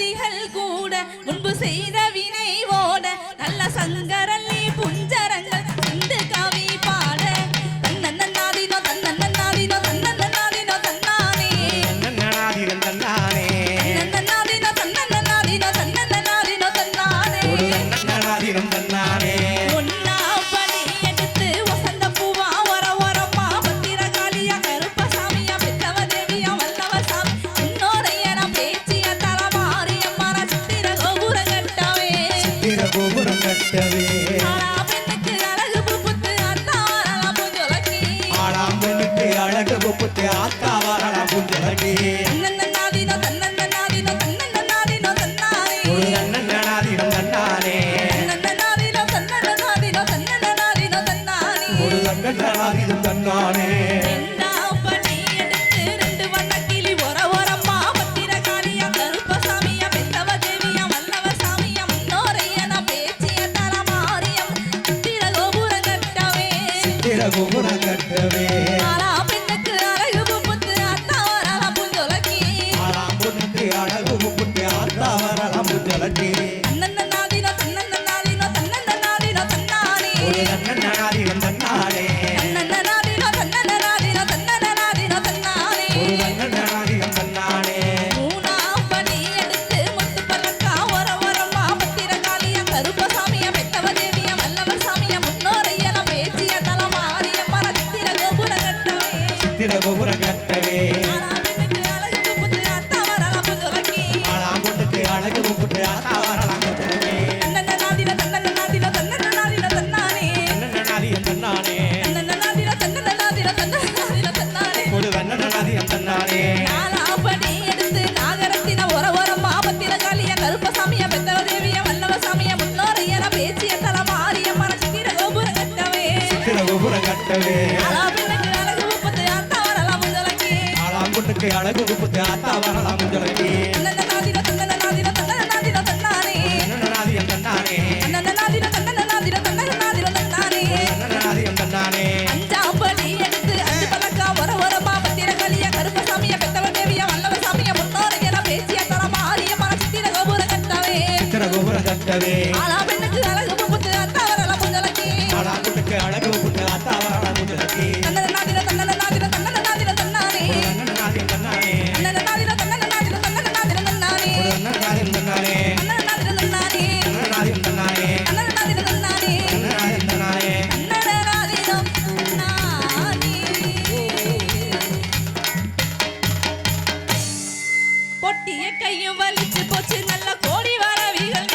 அகதிகள் கூட முன்பு செய்த புஞ்சதற்கு பூத்தவே பெண்ணுக்கு அழகு பூத்து அத்தாவரல பூந்தலக்கி ஆனா பெண்ணுக்கு அழகு பூத்து அத்தாவரல பூந்தலக்கி தன்னல நாதிர தன்னல நாதிர தன்னல நாதிர தன்னானே. தன்னல நாதிர தன்னானே. தன்னல நாதிர தன்னல நாதிர தன்னல நாதிர தன்னானே. தன்னல நாதிர கையும் வலிச்சு போச்சு நல்ல கோடி வரவிகள்.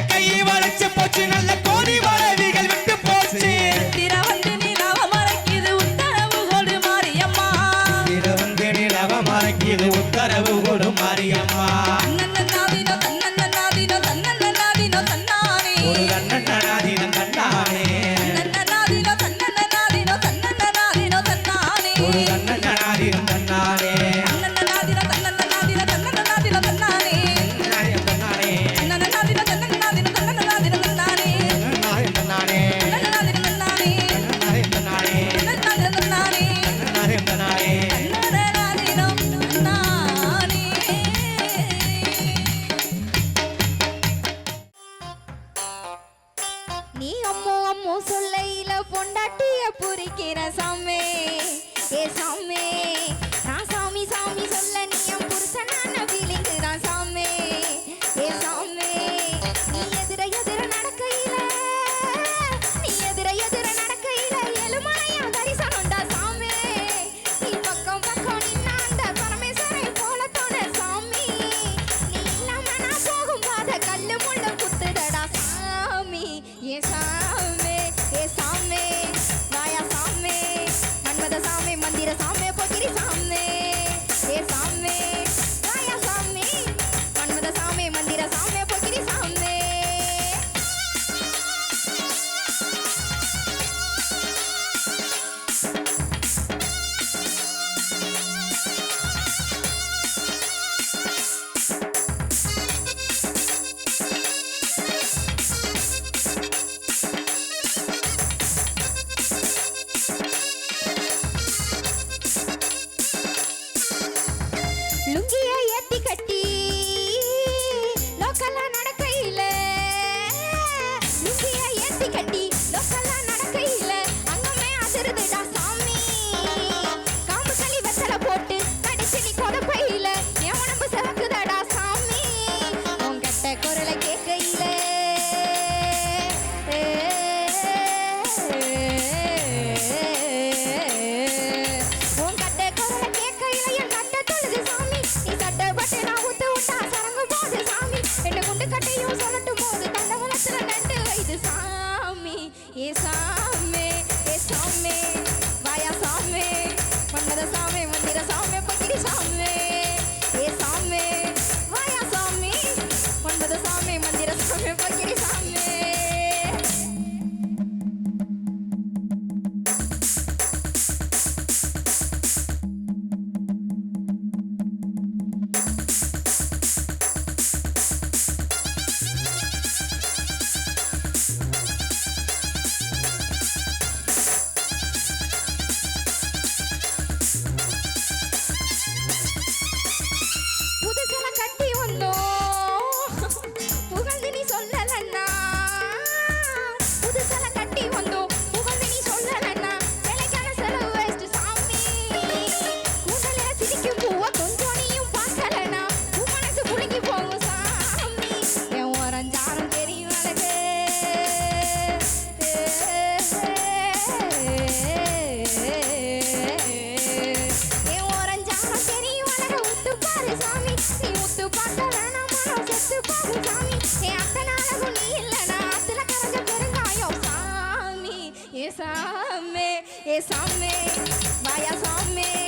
கை வளைச்சு போச்சு. நல்ல கோடி வரவிகள் விட்டு போச்சு. திர வந்து நிலவ மறைக்குது. உத்தரவு கொடு மாரியம்மா. திர It's on me. Yes, on me. corre like this. ए सामने माया सामने।